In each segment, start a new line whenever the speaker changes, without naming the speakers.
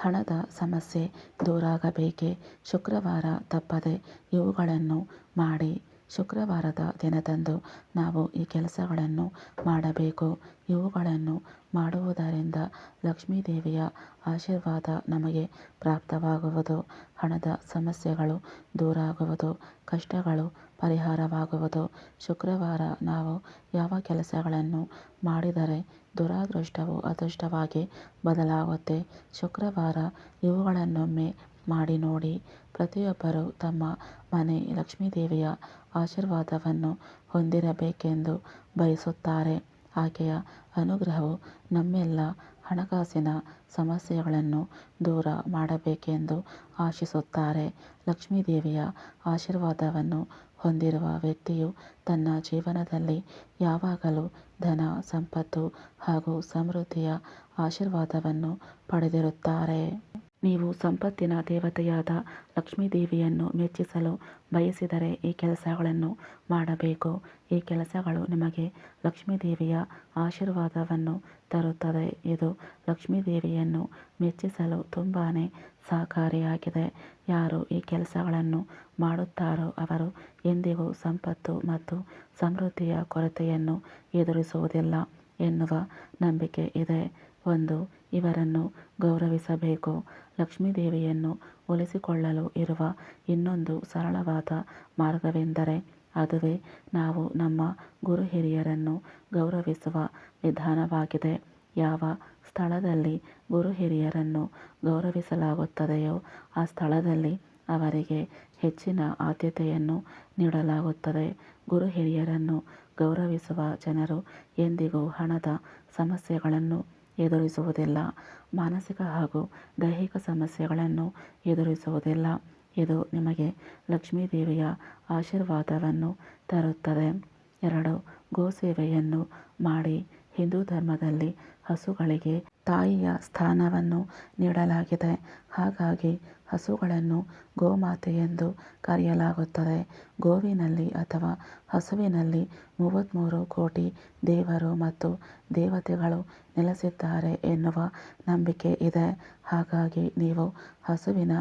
ಹಣದ ಸಮಸ್ಯೆ ದೂರಾಗಬೇಕೆ ಶುಕ್ರವಾರ ತಪ್ಪದೆ ಇವುಗಳನ್ನು ಮಾಡಿ ಶುಕ್ರವಾರದ ದಿನದಂದು ನಾವು ಈ ಕೆಲಸಗಳನ್ನು ಮಾಡಬೇಕು. ಇವುಗಳನ್ನು ಮಾಡುವುದರಿಂದ ಲಕ್ಷ್ಮೀದೇವಿಯ ಆಶೀರ್ವಾದ ನಮಗೆ ಪ್ರಾಪ್ತವಾಗುವುದು. ಹಣದ ಸಮಸ್ಯೆಗಳು ದೂರಾಗುವುದು, ಕಷ್ಟಗಳು ಪರಿಹಾರವಾಗುವುದು. ಶುಕ್ರವಾರ ನಾವು ಯಾವ ಕೆಲಸಗಳನ್ನು ಮಾಡಿದರೆ ದುರಾದೃಷ್ಟವು ಅದೃಷ್ಟವಾಗಿ ಬದಲಾಗುತ್ತೆ. ಶುಕ್ರವಾರ ಇವುಗಳನ್ನೊಮ್ಮೆ ಮಾಡಿ ನೋಡಿ. ಪ್ರತಿಯೊಬ್ಬರೂ ತಮ್ಮ ಮನೆ ಲಕ್ಷ್ಮೀದೇವಿಯ ಆಶೀರ್ವಾದವನ್ನು ಹೊಂದಿರಬೇಕೆಂದು ಬಯಸುತ್ತಾರೆ. ಆಕೆಯ ಅನುಗ್ರಹವು ನಮ್ಮೆಲ್ಲ ಹಣಕಾಸಿನ ಸಮಸ್ಯೆಗಳನ್ನು ದೂರ ಮಾಡಬೇಕೆಂದು ಆಶಿಸುತ್ತಾರೆ. ಲಕ್ಷ್ಮೀದೇವಿಯ ಆಶೀರ್ವಾದವನ್ನು ಹೊಂದಿರುವ ವ್ಯಕ್ತಿಯು ತನ್ನ ಜೀವನದಲ್ಲಿ ಯಾವಾಗಲೂ ಧನ, ಸಂಪತ್ತು ಹಾಗೂ ಸಮೃದ್ಧಿಯ ಆಶೀರ್ವಾದವನ್ನು ಪಡೆದಿರುತ್ತಾರೆ. ನೀವು ಸಂಪತ್ತಿನ ದೇವತೆಯಾದ ಲಕ್ಷ್ಮೀದೇವಿಯನ್ನು ಮೆಚ್ಚಿಸಲು ಬಯಸಿದರೆ ಈ ಕೆಲಸಗಳನ್ನು ಮಾಡಬೇಕು. ಈ ಕೆಲಸಗಳು ನಿಮಗೆ ಲಕ್ಷ್ಮೀದೇವಿಯ ಆಶೀರ್ವಾದವನ್ನು ತರುತ್ತದೆ. ಇದು ಲಕ್ಷ್ಮೀದೇವಿಯನ್ನು ಮೆಚ್ಚಿಸಲು ತುಂಬಾ ಸಹಕಾರಿಯಾಗಿದೆ. ಯಾರು ಈ ಕೆಲಸಗಳನ್ನು ಮಾಡುತ್ತಾರೋ ಅವರು ಎಂದಿಗೂ ಸಂಪತ್ತು ಮತ್ತು ಸಮೃದ್ಧಿಯ ಕೊರತೆಯನ್ನು ಎದುರಿಸುವುದಿಲ್ಲ ಎನ್ನುವ ನಂಬಿಕೆ ಇದೆ. ಒಂದು, ಇವರನ್ನು ಗೌರವಿಸಬೇಕು. ಲಕ್ಷ್ಮೀದೇವಿಯನ್ನು ಒಲಿಸಿಕೊಳ್ಳಲು ಇರುವ ಇನ್ನೊಂದು ಸರಳವಾದ ಮಾರ್ಗವೆಂದರೆ, ಅದುವೇ ನಾವು ನಮ್ಮ ಗುರು ಹಿರಿಯರನ್ನು ಗೌರವಿಸುವ ವಿಧಾನವಾಗಿದೆ. ಯಾವ ಸ್ಥಳದಲ್ಲಿ ಗುರು ಹಿರಿಯರನ್ನು ಗೌರವಿಸಲಾಗುತ್ತದೆಯೋ ಆ ಸ್ಥಳದಲ್ಲಿ ಅವರಿಗೆ ಹೆಚ್ಚಿನ ಆದ್ಯತೆಯನ್ನು ನೀಡಲಾಗುತ್ತದೆ. ಗುರು ಹಿರಿಯರನ್ನು ಗೌರವಿಸುವ ಜನರು ಎಂದಿಗೂ ಹಣದ ಸಮಸ್ಯೆಗಳನ್ನು ಎದುರಿಸುವುದಿಲ್ಲ. ಮಾನಸಿಕ ಹಾಗೂ ದೈಹಿಕ ಸಮಸ್ಯೆಗಳನ್ನು ಎದುರಿಸುವುದಿಲ್ಲ. ಇದು ನಿಮಗೆ ಲಕ್ಷ್ಮೀದೇವಿಯ ಆಶೀರ್ವಾದವನ್ನು ತರುತ್ತದೆ. ಎರಡು ಗೋಸೇವೆಯನ್ನು ಮಾಡಿ ಹಿಂದೂ ಧರ್ಮದಲ್ಲಿ ಹಸುಗಳಿಗೆ ತಾಯಿಯ ಸ್ಥಾನವನ್ನು ನೀಡಲಾಗಿದೆ. ಹಾಗಾಗಿ ಹಸುಗಳನ್ನು ಗೋಮಾತೆ ಎಂದು ಕರೆಯಲಾಗುತ್ತದೆ. ಗೋವಿನಲ್ಲಿ ಅಥವಾ ಹಸುವಿನಲ್ಲಿ ಮೂವತ್ತ್ಮೂರು ಕೋಟಿ ದೇವರು ಮತ್ತು ದೇವತೆಗಳು ನೆಲೆಸಿದ್ದಾರೆ ಎನ್ನುವ ನಂಬಿಕೆ ಇದೆ. ಹಾಗಾಗಿ ನೀವು ಹಸುವಿನ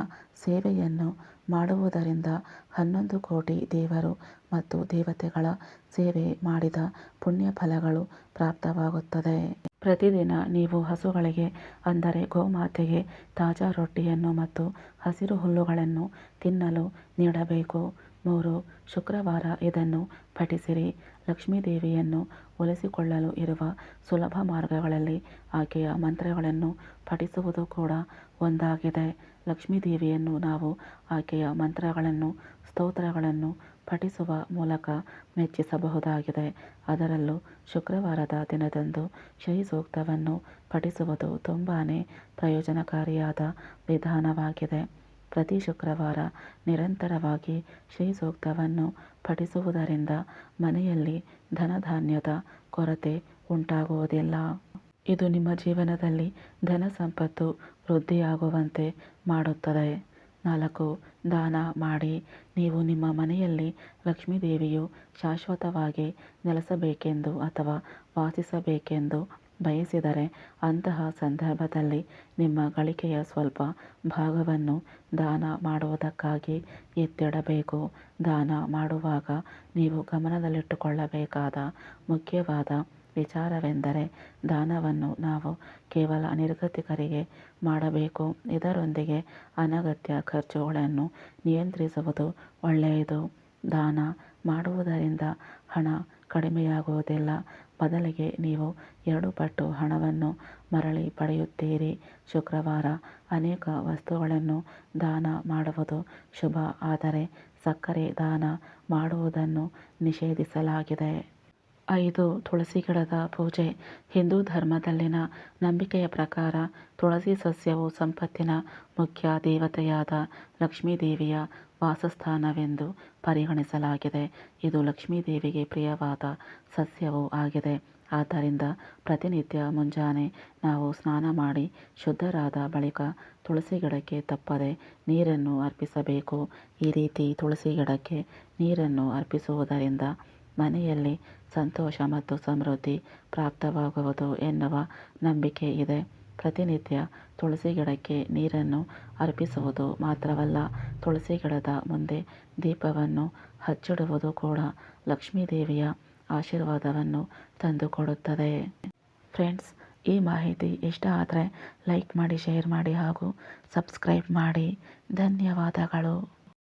ಸೇವೆಯನ್ನು ಮಾಡುವುದರಿಂದ ಹನ್ನೊಂದು ಕೋಟಿ ದೇವರು ಮತ್ತು ದೇವತೆಗಳ ಸೇವೆ ಮಾಡಿದ ಪುಣ್ಯ ಫಲಗಳು ಪ್ರಾಪ್ತವಾಗುತ್ತದೆ ಪ್ರತಿದಿನ ನೀವು ಹಸುಗಳಿಗೆ, ಅಂದರೆ ಗೋಮಾತೆಗೆ, ತಾಜಾ ರೊಟ್ಟಿಯನ್ನು ಮತ್ತು ಹಸಿರು ಹುಲ್ಲುಗಳನ್ನು ತಿನ್ನಲು ನೀಡಬೇಕು. ಮೂರು, ಶುಕ್ರವಾರ ಇದನ್ನು ಪಠಿಸಿರಿ. ಲಕ್ಷ್ಮೀದೇವಿಯನ್ನು ಒಲಿಸಿಕೊಳ್ಳಲು ಇರುವ ಸುಲಭ ಮಾರ್ಗಗಳಲ್ಲಿ ಆಕೆಯ ಮಂತ್ರಗಳನ್ನು ಪಠಿಸುವುದು ಕೂಡ ಒಂದಾಗಿದೆ. ಲಕ್ಷ್ಮೀದೇವಿಯನ್ನು ನಾವು ಆಕೆಯ ಮಂತ್ರಗಳನ್ನು, ಸ್ತೋತ್ರಗಳನ್ನು ಪಠಿಸುವ ಮೂಲಕ ಮೆಚ್ಚಿಸಬಹುದಾಗಿದೆ. ಅದರಲ್ಲೂ ಶುಕ್ರವಾರದ ದಿನದಂದು ಶ್ರೀ ಸೂಕ್ತವನ್ನು ಪಠಿಸುವುದು ತುಂಬಾ ಪ್ರಯೋಜನಕಾರಿಯಾದ ವಿಧಾನವಾಗಿದೆ. ಪ್ರತಿ ಶುಕ್ರವಾರ ನಿರಂತರವಾಗಿ ಶ್ರೀ ಸೂಕ್ತವನ್ನು ಪಠಿಸುವುದರಿಂದ ಮನೆಯಲ್ಲಿ ಧನಧಾನ್ಯದ ಕೊರತೆ ಉಂಟಾಗುವುದಿಲ್ಲ. ಇದು ನಿಮ್ಮ ಜೀವನದಲ್ಲಿ ಧನ ಸಂಪತ್ತು ವೃದ್ಧಿಯಾಗುವಂತೆ ಮಾಡುತ್ತದೆ. ನಾಲ್ಕು, ದಾನ ಮಾಡಿ ನೀವು ನಿಮ್ಮ ಮನೆಯಲ್ಲಿ ಲಕ್ಷ್ಮೀದೇವಿಯು ಶಾಶ್ವತವಾಗಿ ನೆಲೆಸಬೇಕೆಂದು ಅಥವಾ ವಾಸಿಸಬೇಕೆಂದು ಬಯಸಿದರೆ ಅಂತಹ ಸಂದರ್ಭದಲ್ಲಿ ನಿಮ್ಮ ಗಳಿಕೆಯ ಸ್ವಲ್ಪ ಭಾಗವನ್ನು ದಾನ ಮಾಡುವುದಕ್ಕಾಗಿ ಎತ್ತಿಡಬೇಕು. ದಾನ ಮಾಡುವಾಗ ನೀವು ಗಮನದಲ್ಲಿಟ್ಟುಕೊಳ್ಳಬೇಕಾದ ಮುಖ್ಯವಾದ ವಿಚಾರವೆಂದರೆ ದಾನವನ್ನು ನಾವು ಕೇವಲ ನಿರ್ಗತಿಕರಿಗೆ ಮಾಡಬೇಕು. ಇದರೊಂದಿಗೆ ಅನಗತ್ಯ ಖರ್ಚುಗಳನ್ನು ನಿಯಂತ್ರಿಸುವುದು ಒಳ್ಳೆಯದು. ದಾನ ಮಾಡುವುದರಿಂದ ಹಣ ಕಡಿಮೆಯಾಗುವುದಿಲ್ಲ. ಬದಲಿಗೆ ನೀವು ಎರಡು ಪಟ್ಟು ಹಣವನ್ನು ಮರಳಿ ಪಡೆಯುತ್ತೀರಿ. ಶುಕ್ರವಾರ ಅನೇಕ ವಸ್ತುಗಳನ್ನು ದಾನ ಮಾಡುವುದು ಶುಭ, ಆದರೆ ಸಕ್ಕರೆ ದಾನ ಮಾಡುವುದನ್ನು ನಿಷೇಧಿಸಲಾಗಿದೆ. ಐದು ತುಳಸಿ ಗಿಡದ ಪೂಜೆ. ಹಿಂದೂ ಧರ್ಮದಲ್ಲಿನ ನಂಬಿಕೆಯ ಪ್ರಕಾರ ತುಳಸಿ ಸಸ್ಯವು ಸಂಪತ್ತಿನ ಮುಖ್ಯ ದೇವತೆಯಾದ ಲಕ್ಷ್ಮೀದೇವಿಯ ವಾಸಸ್ಥಾನವೆಂದು ಪರಿಗಣಿಸಲಾಗಿದೆ. ಇದು ಲಕ್ಷ್ಮೀದೇವಿಗೆ ಪ್ರಿಯವಾದ ಸಸ್ಯವೂ ಆಗಿದೆ. ಆದ್ದರಿಂದ ಪ್ರತಿನಿತ್ಯ ಮುಂಜಾನೆ ನಾವು ಸ್ನಾನ ಮಾಡಿ ಶುದ್ಧರಾದ ಬಳಿಕ ತುಳಸಿ ಗಿಡಕ್ಕೆ ತಪ್ಪದೆ ನೀರನ್ನು ಅರ್ಪಿಸಬೇಕು. ಈ ರೀತಿ ತುಳಸಿ ಗಿಡಕ್ಕೆ ನೀರನ್ನು ಅರ್ಪಿಸುವುದರಿಂದ ಮನೆಯಲ್ಲಿ ಸಂತೋಷ ಮತ್ತು ಸಮೃದ್ಧಿ ಪ್ರಾಪ್ತವಾಗುವುದು ಎನ್ನುವ ನಂಬಿಕೆ ಇದೆ. ಪ್ರತಿನಿತ್ಯ ತುಳಸಿ ಗಿಡಕ್ಕೆ ನೀರನ್ನು ಅರ್ಪಿಸುವುದು ಮಾತ್ರವಲ್ಲ, ತುಳಸಿ ಗಿಡದ ಮುಂದೆ ದೀಪವನ್ನು ಹಚ್ಚಿಡುವುದು ಕೂಡ ಲಕ್ಷ್ಮೀದೇವಿಯ ಆಶೀರ್ವಾದವನ್ನು ತಂದುಕೊಡುತ್ತದೆ. ಫ್ರೆಂಡ್ಸ್, ಈ ಮಾಹಿತಿ ಇಷ್ಟ ಆದರೆ ಲೈಕ್ ಮಾಡಿ, ಶೇರ್ ಮಾಡಿ ಹಾಗೂ ಸಬ್ಸ್ಕ್ರೈಬ್ ಮಾಡಿ. ಧನ್ಯವಾದಗಳು.